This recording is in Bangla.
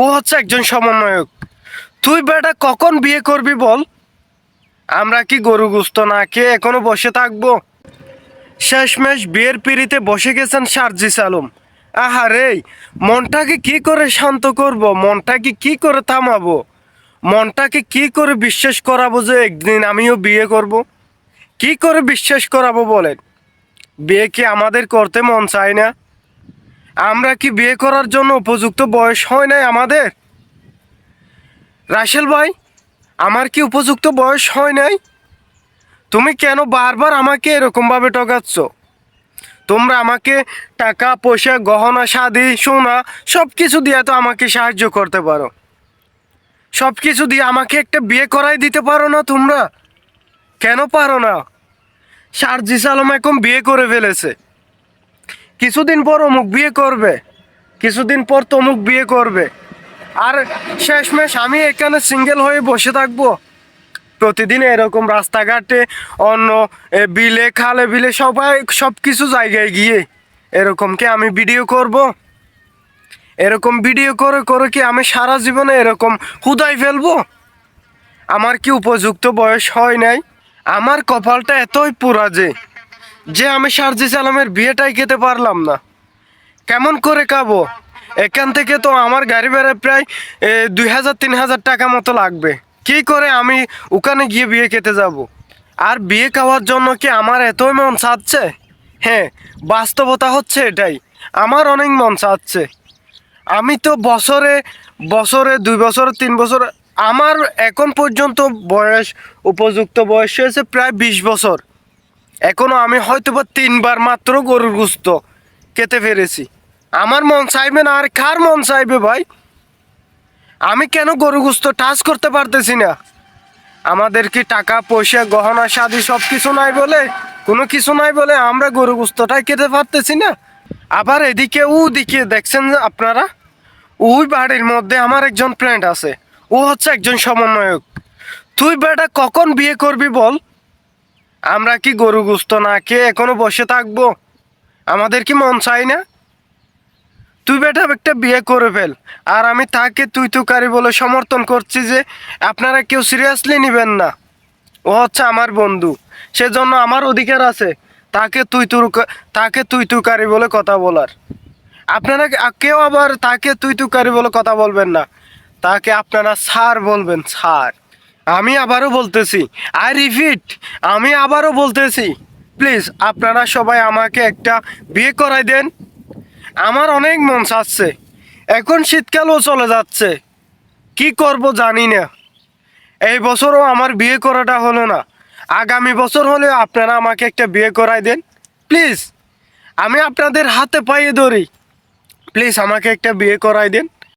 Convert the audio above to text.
ও হচ্ছে একজন সমন্বয়ক। তুই বেটা কখন বিয়ে করবি বল? আমরা কি গরু গুস্ত না খেয়ে এখনও বসে থাকব? শেষমেশ বিয়ের পিড়িতে বসে গেছেন সার্জিস আলম আহারে মনটাকে কি করে শান্ত করব? মনটাকে কি করে থামাবো? মনটাকে কি করে বিশ্বাস করাবো যে একদিন আমিও বিয়ে করব? কি করে বিশ্বাস করাবো বলেন? বিয়ে কি আমাদের করতে মন চায় না? আমরা কি বিয়ে করার জন্য উপযুক্ত বয়স হয় নাই আমাদের? রাশেল ভাই, আমার কি উপযুক্ত বয়স হয় নাই? তুমি কেন বারবার আমাকে এরকমভাবে ঠকাচ্ছ? তোমরা আমাকে টাকা, পয়সা, গহনা, শাদি, সোনা সব কিছু দিয়ে তো আমাকে সাহায্য করতে পারো। সব কিছু দিয়ে আমাকে একটা বিয়ে করাই দিতে পারো না তোমরা? কেন পারো না? সার্জিস আলম এখন বিয়ে করে ফেলেছে। কিছুদিন পর অমুক বিয়ে করবে, কিছুদিন পর তমুক বিয়ে করবে। আর শেষমেশ আমি এখানে সিঙ্গেল হয়ে বসে থাকব। প্রতিদিন এরকম রাস্তাঘাটে অন্য বিলে, খালে বিলে, সবাই সব কিছু জায়গায় গিয়ে এরকম কি আমি ভিডিও করব? এরকম ভিডিও করে করে কি আমি সারা জীবনে এরকম হুদাই ফেলব? আমার কি উপযুক্ত বয়স হয় নাই? আমার কপালটা এতই পুরা যে যে আমি সার্জিস আলমের বিয়েটাই খেতে পারলাম না। কেমন করে খাব? এখান থেকে তো আমার গাড়ি ভাড়া প্রায় দুই হাজার, তিন হাজার টাকা মতো লাগবে। কি করে আমি ওখানে গিয়ে বিয়ে খেতে যাব? আর বিয়ে খাওয়ার জন্য কি আমার এতই মন চাচ্ছে? হ্যাঁ বাস্তবতা হচ্ছে এটাই। আমার অনেক মন চাচ্ছে। আমি তো বছরে বছরে, দুই বছর, তিন বছর, আমার এখন পর্যন্ত বয়স, উপযুক্ত বয়স হয়েছে প্রায় বিশ বছর। এখনও আমি হয়তো বা তিনবার মাত্র গরুর গুস্ত খেতে পেরেছি আমার মন চাইবে না, আর কার মন চাইবে ভাই? আমি কেন গরু গুস্ত টাচ করতে পারতেছি না? আমাদের কি টাকা, পয়সা, গহনা, শাদি সব কিছু নাই বলে? কোনো কিছু নাই বলে আমরা গরু গুস্তটাই খেতে পারতেছি না? আবার এদিকে ও দিকে দেখছেন আপনারা? ওই বাড়ির মধ্যে আমার একজন ফ্রেন্ড আছে। ও হচ্ছে একজন সমন্বয়ক। তুই বেটা কখন বিয়ে করবি বল? আমরা কি গরু গুস্ত না খেয়ে এখনও বসে থাকব? আমাদের কি মন চাই না? তুই বেটা একটা বিয়ে করে ফেল। আর আমি তাকে তুই তুকারি বলে সমর্থন করছি যে আপনারা কেউ সিরিয়াসলি নেবেন না। ও হচ্ছে আমার বন্ধু। সেজন্য আমার অধিকার আছে তাকে তুই তুর তাকে তুই তুকারি বলে কথা বলার। আপনারা কেউ আবার তাকে তুই তুকারি বলে কথা বলবেন না। তাকে আপনারা স্যার বলবেন, স্যার। আমি আবারও বলতেছি আই রিপিট আমি আবারও বলতেছি প্লিজ আপনারা সবাই আমাকে একটা বিয়ে করাই দেন। আমার অনেক মন চাচ্ছে। এখন শীতকালও চলে যাচ্ছে। কি করব জানি না। এই বছরও আমার বিয়ে করাটা হলো না। আগামী বছর হলেও আপনারা আমাকে একটা বিয়ে করাই দেন। প্লিজ আমি আপনাদের হাতে পাইয়ে ধরি। প্লিজ আমাকে একটা বিয়ে করাই দেন।